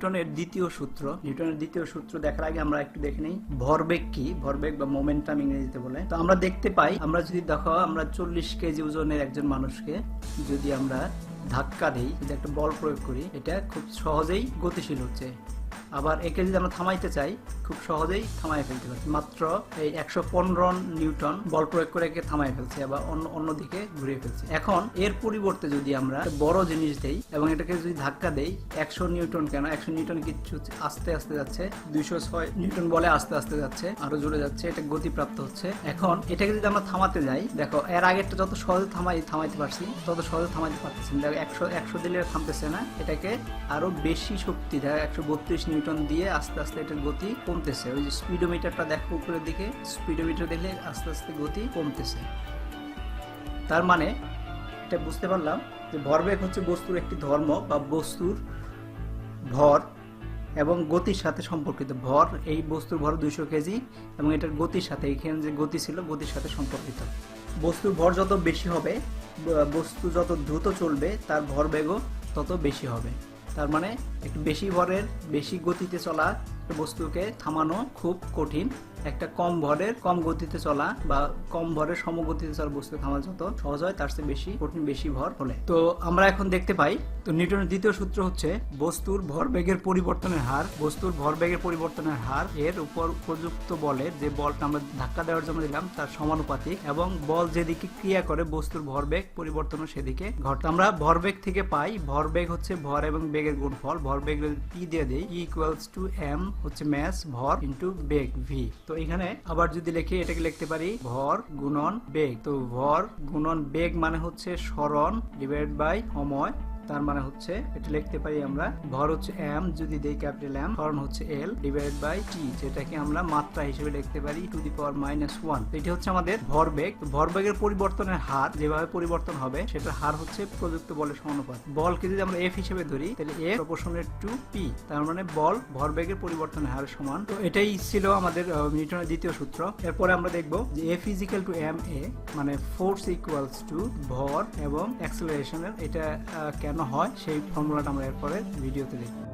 নিউটনের দ্বিতীয় সূত্র, নিউটনের দ্বিতীয় সূত্র দেখার আগে আমরা একটু দেখে নিই। ভরবেগ কি? ভরবেগ বা মোমেন্টাম ইংরেজিতে বলে। তো আমরা দেখতে পাই, আমরা যদি দেখো, আমরা চল্লিশ কেজি ওজনের একজন মানুষকে যদি আমরা ধাক্কা দিই, যদি একটা বল প্রয়োগ করি, এটা খুব সহজেই গতিশীল হচ্ছে। আবার একে যদি আমরা থামাইতে চাই, খুব সহজেই থামাই ফেলতে পারছি। মাত্র এই একশো পনেরো নিউটন বল প্রয়োগ করে একে থামাই ফেলছি, আবার অন্য, অন্যদিকে ঘুরিয়ে ফেলছে। এখন এর পরিবর্তে যদি আমরা বড় জিনিস দেই এবং এটাকে যদি ধাক্কা দেই, একশো নিউটন কেন? একশো নিউটন কিছু আস্তে আস্তে যাচ্ছে। দুইশো ছয় নিউটন বলে আস্তে আস্তে যাচ্ছে, আরও জোরে যাচ্ছে, এটা গতিপ্রাপ্ত হচ্ছে। এখন এটাকে যদি আমরা থামাতে যাই, দেখো, এর আগেরটা যত সহজে থামাই, থামাইতে পারছি, তত সহজে থামাইতে পারতেছি। দেখো, একশো একশো দিলে থামতেছে না, এটাকে আরও বেশি শক্তি দেখো একশো বত্রিশ নিউটন দিয়ে আস্তে আস্তে এটার গতি কমতেছে। ওই যে স্পিডোমিটারটা দেখো উপরের দিকে স্পিডোমিটার দেখলে আস্তে আস্তে গতি কমতেছে। তার মানে এটা বুঝতে পারলাম যে ভরবেগ হচ্ছে বস্তুর একটি ধর্ম বা বস্তুর ভর এবং গতির সাথে সম্পর্কিত। ভর, এই বস্তুর ভর দুইশো কেজি এবং এটার গতির সাথে, এখানে যে গতি ছিল, গতির সাথে সম্পর্কিত। বস্তুর ভর যত বেশি হবে বস্তু যত দ্রুত চলবে, তার ভরবেগও তত বেশি হবে। তার মানে একটু বেশি ভরের, বেশি গতিতে চলা বস্তুকে থামানো খুব কঠিন। একটা কম ভরের, কম গতিতে চলা বা কম ভরের সমগতিতে চলা বস্তু থামা যত সহজ হয়, তার চেয়ে বেশি কঠিন, বেশি ভর হলে। তো আমরা এখন দেখতে পাই, তো নিউটনের দ্বিতীয় সূত্র হচ্ছে বস্তুর ভরবেগের পরিবর্তনের হার। বস্তুর ভরবেগের পরিবর্তনের হার এর উপর উপযুক্ত বলের যে বলটা আমরা ধাক্কা দেওয়ার জন্য দিলাম, তার সমানুপাতিক এবং বল যেদিকে ক্রিয়া করে, বস্তুর ভরবেগ পরিবর্তনও সেদিকে ঘটে। আমরা ভরবেগ থেকে পাই, ভরবেগ হচ্ছে ভর এবং বেগের গুণফল। ভরবেগ পি দিয়ে দেই ইকুয়ালস টু এম হচ্ছে ম্যাস ভর ইন্টু বেগ ভি তো এখানে আবার যদি লিখি এটাকে লিখতে পারি, ভর গুণন বেগ। তো ভর গুণন বেগ মানে হচ্ছে সরণ ডিভাইড বাই সময় তার মানে হচ্ছে, এটা লিখতে পারি আমরা, ভর হচ্ছে এম যদি দেই ক্যাপিটাল এম সরণ হচ্ছে এল ডিভাইড বাই টি যেটাকে আমরা মাত্রা হিসেবে লিখতে পারি to the power minus one এটি হচ্ছে আমাদের ভরবেগ ভরবেগের পরিবর্তনের হার যেভাবে পরিবর্তন হবে, সেটার হার হচ্ছে প্রযুক্ত বলের সমানুপাত। বলকে যদি আমরা এফ হিসেবে ধরি, তাহলে এফ প্রপোর্শনের টু পি তার মানে বল ভরবেগের পরিবর্তনের হার সমান। তো এটাই ছিল আমাদের নিউটনের দ্বিতীয় সূত্র। এরপরে আমরা দেখব যে F equal to M A মানে ফোর্স ইকুয়ালস টু ভর এবং অ্যাক্সেলারেশনের এটা কেন হয় সেই ফর্মুলাটা আমরা এরপরে ভিডিওতে দেখব।